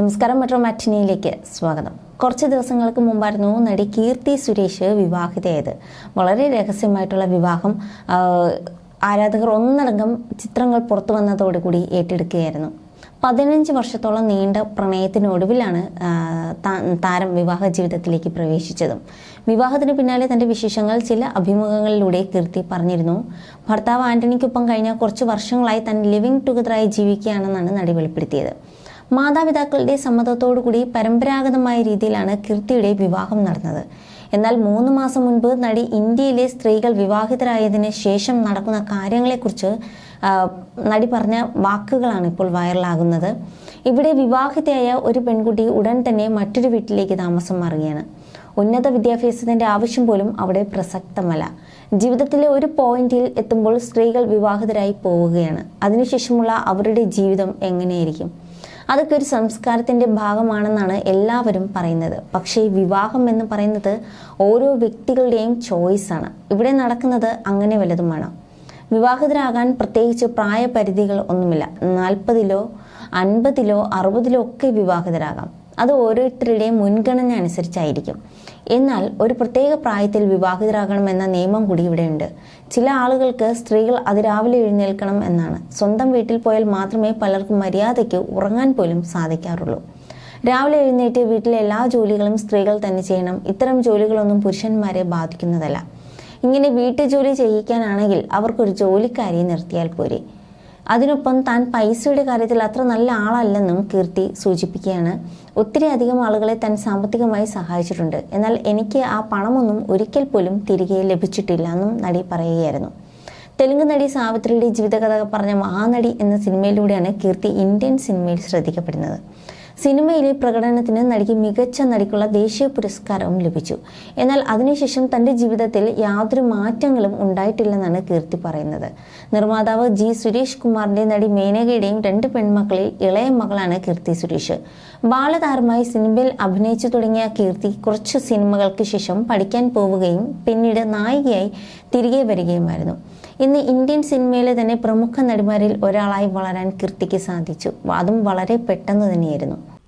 നമസ്കാരം മെട്രോ മാറ്റിനിയിലേക്ക് സ്വാഗതം. കുറച്ച് ദിവസങ്ങൾക്ക് മുമ്പായിരുന്നു നടി കീർത്തി സുരേഷ് വിവാഹിതയായത്. വളരെ രഹസ്യമായിട്ടുള്ള വിവാഹം ആരാധകർ ഒന്നടങ്കം ചിത്രങ്ങൾ പുറത്തു വന്നതോടുകൂടി ഏറ്റെടുക്കുകയായിരുന്നു. പതിനഞ്ച് വർഷത്തോളം നീണ്ട പ്രണയത്തിനൊടുവിലാണ് താരം വിവാഹ ജീവിതത്തിലേക്ക് പ്രവേശിച്ചതും. വിവാഹത്തിന് പിന്നാലെ തന്റെ വിശേഷങ്ങൾ ചില അഭിമുഖങ്ങളിലൂടെ കീർത്തി പറഞ്ഞിരുന്നു. ഭർത്താവ് ആന്റണിക്കൊപ്പം കഴിഞ്ഞ കുറച്ച് വർഷങ്ങളായി താൻ ലിവിംഗ് ടുഗദറായി ജീവിക്കുകയാണെന്നാണ് നടി വെളിപ്പെടുത്തിയത്. മാതാപിതാക്കളുടെ സമ്മതത്തോടുകൂടി പരമ്പരാഗതമായ രീതിയിലാണ് കീർത്തിയുടെ വിവാഹം നടന്നത്. എന്നാൽ മൂന്ന് മാസം മുൻപ് നടി ഇന്ത്യയിലെ സ്ത്രീകൾ വിവാഹിതരായതിന് ശേഷം നടക്കുന്ന കാര്യങ്ങളെക്കുറിച്ച് നടി പറഞ്ഞ വാക്കുകളാണ് ഇപ്പോൾ വൈറലാകുന്നത്. ഇവിടെ വിവാഹിതയായ ഒരു പെൺകുട്ടി ഉടൻ തന്നെ മറ്റൊരു വീട്ടിലേക്ക് താമസം മാറുകയാണ്. ഉന്നത വിദ്യാഭ്യാസത്തിന്റെ ആവശ്യം പോലും അവിടെ പ്രസക്തമല്ല. ജീവിതത്തിലെ ഒരു പോയിന്റിൽ എത്തുമ്പോൾ സ്ത്രീകൾ വിവാഹിതരായി പോവുകയാണ്. അതിനുശേഷമുള്ള അവരുടെ ജീവിതം എങ്ങനെയായിരിക്കും? അതൊക്കെ ഒരു സംസ്കാരത്തിന്റെ ഭാഗമാണെന്നാണ് എല്ലാവരും പറയുന്നത്. പക്ഷേ വിവാഹം എന്ന് പറയുന്നത് ഓരോ വ്യക്തികളുടെയും ചോയ്സാണ് ഇവിടെ നടക്കുന്നത് അങ്ങനെ വല്ലതുമാണ് വിവാഹിതരാകാൻ പ്രത്യേകിച്ച് പ്രായപരിധികൾ ഒന്നുമില്ല. നാൽപ്പതിലോ അൻപതിലോ അറുപതിലോ ഒക്കെ വിവാഹിതരാകാം. അത് ഓരോരുത്തരുടെയും മുൻഗണന അനുസരിച്ചായിരിക്കും എന്നാൽ ഒരു പ്രത്യേക പ്രായത്തിൽ വിവാഹിതരാകണമെന്ന നിയമം കൂടി ഇവിടെയുണ്ട്. ചില ആളുകൾക്ക് സ്ത്രീകൾ അതിരാവിലെ എഴുന്നേൽക്കണം എന്നാണ്. സ്വന്തം വീട്ടിൽ പോയാൽ മാത്രമേ പലർക്കും മര്യാദയ്ക്ക് ഉറങ്ങാൻ പോലും സാധിക്കാറുള്ളൂ. രാവിലെ എഴുന്നേറ്റ് വീട്ടിലെ എല്ലാ ജോലികളും സ്ത്രീകൾ തന്നെ ചെയ്യണം. ഇത്തരം ജോലികളൊന്നും പുരുഷന്മാരെ ബാധിക്കുന്നതല്ല. ഇങ്ങനെ വീട്ടു ജോലി ചെയ്യിക്കാനാണെങ്കിൽ അവർക്കൊരു ജോലിക്കാരിയെ നിർത്തിയാൽ പോരെ. അതിനൊപ്പം താൻ പൈസയുടെ കാര്യത്തിൽ അത്ര നല്ല ആളല്ലെന്നും കീർത്തി സൂചിപ്പിക്കുകയാണ്. ഒത്തിരി അധികം ആളുകളെ താൻ സാമ്പത്തികമായി സഹായിച്ചിട്ടുണ്ട്. എന്നാൽ എനിക്ക് ആ പണമൊന്നും ഒരിക്കൽ പോലും തിരികെ ലഭിച്ചിട്ടില്ല എന്നും നടി പറയുകയായിരുന്നു. തെലുങ്ക് നടി സാവിത്രിയുടെ ജീവിതകഥ പറഞ്ഞ മഹാനടി എന്ന സിനിമയിലൂടെയാണ് കീർത്തി ഇന്ത്യൻ സിനിമയിൽ ശ്രദ്ധിക്കപ്പെടുന്നത്. സിനിമയിലെ പ്രകടനത്തിന് നടിക്ക് മികച്ച നടിക്കുള്ള ദേശീയ പുരസ്കാരവും ലഭിച്ചു. എന്നാൽ അതിനുശേഷം തന്റെ ജീവിതത്തിൽ യാതൊരു മാറ്റങ്ങളും ഉണ്ടായിട്ടില്ലെന്നാണ് കീർത്തി പറയുന്നത്. നിർമ്മാതാവ് ജി സുരേഷ് കുമാറിന്റെ നടി മേനകയുടെയും രണ്ട് പെൺമക്കളിൽ ഇളയ മകളാണ് കീർത്തി സുരേഷ്. ബാലതാരമായി സിനിമയിൽ അഭിനയിച്ചു തുടങ്ങിയ കീർത്തി കുറച്ച് സിനിമകൾക്ക് ശേഷം പഠിക്കാൻ പോവുകയും പിന്നീട് നായികയായി തിരികെ വരികയുമായിരുന്നു. ഇന്ന് ഇന്ത്യൻ സിനിമയിലെ തന്നെ പ്രമുഖ നടിമാരിൽ ഒരാളായി വളരാൻ കീർത്തിക്ക് സാധിച്ചു. അതും വളരെ പെട്ടെന്ന് തന്നെയായിരുന്നു.